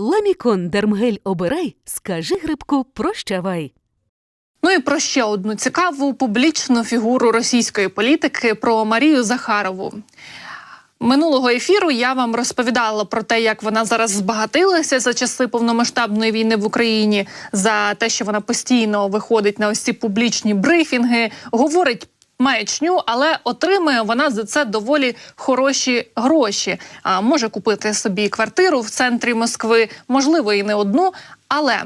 Ламікон Дермгель обирай, скажи грибку прощавай. Ну і про ще одну цікаву публічну фігуру російської політики про Марію Захарову. Минулого ефіру я вам розповідала про те, як вона зараз збагатилася за часи повномасштабної війни в Україні, за те, що вона постійно виходить на ось ці публічні брифінги, говорить. Маячню, але отримує вона за це доволі хороші гроші. А може купити собі квартиру в центрі Москви, можливо, і не одну. Але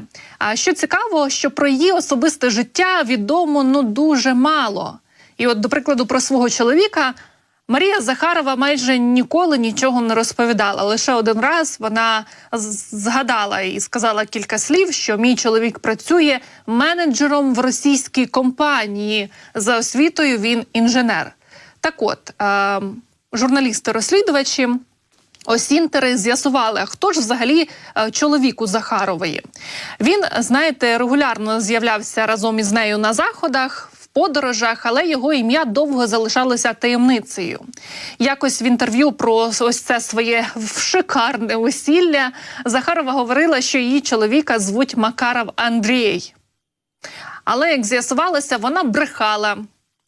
що цікаво, що про її особисте життя відомо ну дуже мало. І, от, до прикладу, про свого чоловіка Марія Захарова майже ніколи нічого не розповідала. Лише один раз вона згадала і сказала кілька слів, що мій чоловік працює менеджером в російській компанії. За освітою він інженер. Так от, е, журналісти-розслідувачі. Осінтери з'ясували, хто ж взагалі е, чоловік у Захарової. Він, знаєте, регулярно з'являвся разом із нею на заходах. Подорожах, але його ім'я довго залишалося таємницею. Якось в інтерв'ю про ось це своє шикарне весілля Захарова говорила, що її чоловіка звуть Макаров Андрій. Але як з'ясувалося, вона брехала.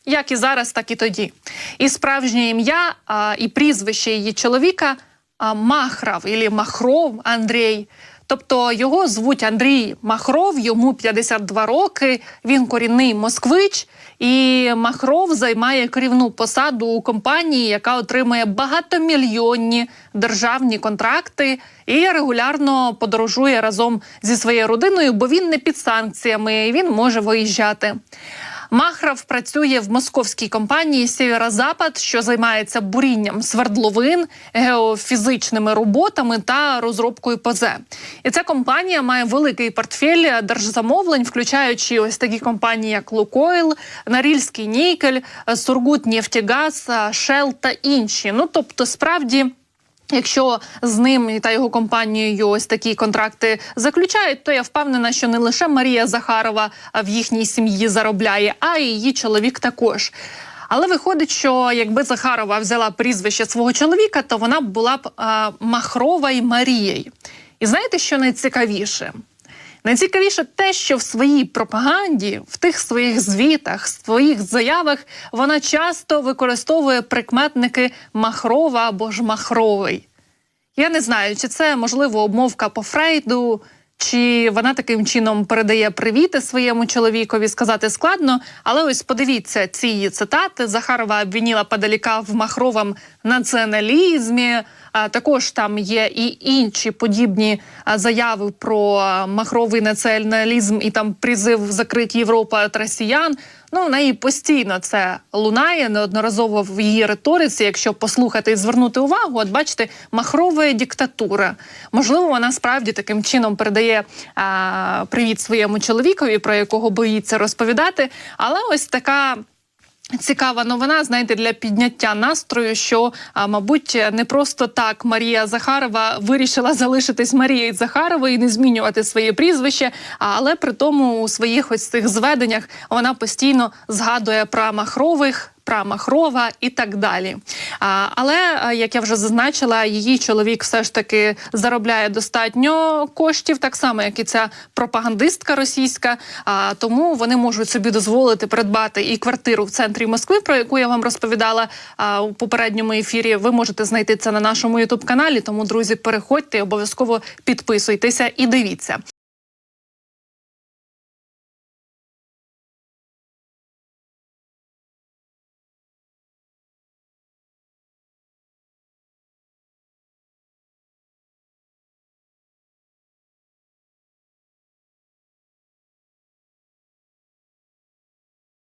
Як і зараз, так і тоді. І справжнє ім'я і прізвище її чоловіка Махрав або Махров Андрій. Тобто його звуть Андрій Махров, йому 52 роки. Він корінний москвич, і Махров займає керівну посаду у компанії, яка отримує багатомільйонні державні контракти і регулярно подорожує разом зі своєю родиною, бо він не під санкціями, і він може виїжджати. Махрав працює в московській компанії Сєвєрозапад, що займається бурінням свердловин, геофізичними роботами та розробкою ПЗ. І ця компанія має великий портфель держзамовлень, включаючи ось такі компанії, як Лукойл, Норильський Нікель, Сургутнефтегаз, Шел та інші. Ну тобто, справді. Якщо з ним та його компанією ось такі контракти заключають, то я впевнена, що не лише Марія Захарова в їхній сім'ї заробляє, а й її чоловік також. Але виходить, що якби Захарова взяла прізвище свого чоловіка, то вона б була б а, Махрова і Марією. І знаєте, що найцікавіше? Найцікавіше те, що в своїй пропаганді, в тих своїх звітах, своїх заявах вона часто використовує прикметники Махрова або ж Махровий. Я не знаю, чи це можливо обмовка по Фрейду, чи вона таким чином передає привіти своєму чоловікові, сказати складно. Але ось подивіться ці цитати. Захарова обвініла Падаліка в махровому націоналізмі. Також там є і інші подібні заяви про махровий націоналізм і там призив закрити Європу від росіян. Ну в неї постійно це лунає неодноразово в її риториці. Якщо послухати і звернути увагу, от бачите, махрова диктатура. Можливо, вона справді таким чином передає а, привіт своєму чоловікові, про якого боїться розповідати. Але ось така. Цікава новина, знаєте, для підняття настрою, що мабуть не просто так Марія Захарова вирішила залишитись Марією Захаровою і не змінювати своє прізвище. Але при тому у своїх ось цих зведеннях вона постійно згадує про Махрових. Про Махрова і так далі. Але як я вже зазначила, її чоловік все ж таки заробляє достатньо коштів, так само як і ця пропагандистка російська. А тому вони можуть собі дозволити придбати і квартиру в центрі Москви, про яку я вам розповідала у попередньому ефірі. Ви можете знайти це на нашому ютуб каналі. Тому, друзі, переходьте обов'язково підписуйтеся і дивіться.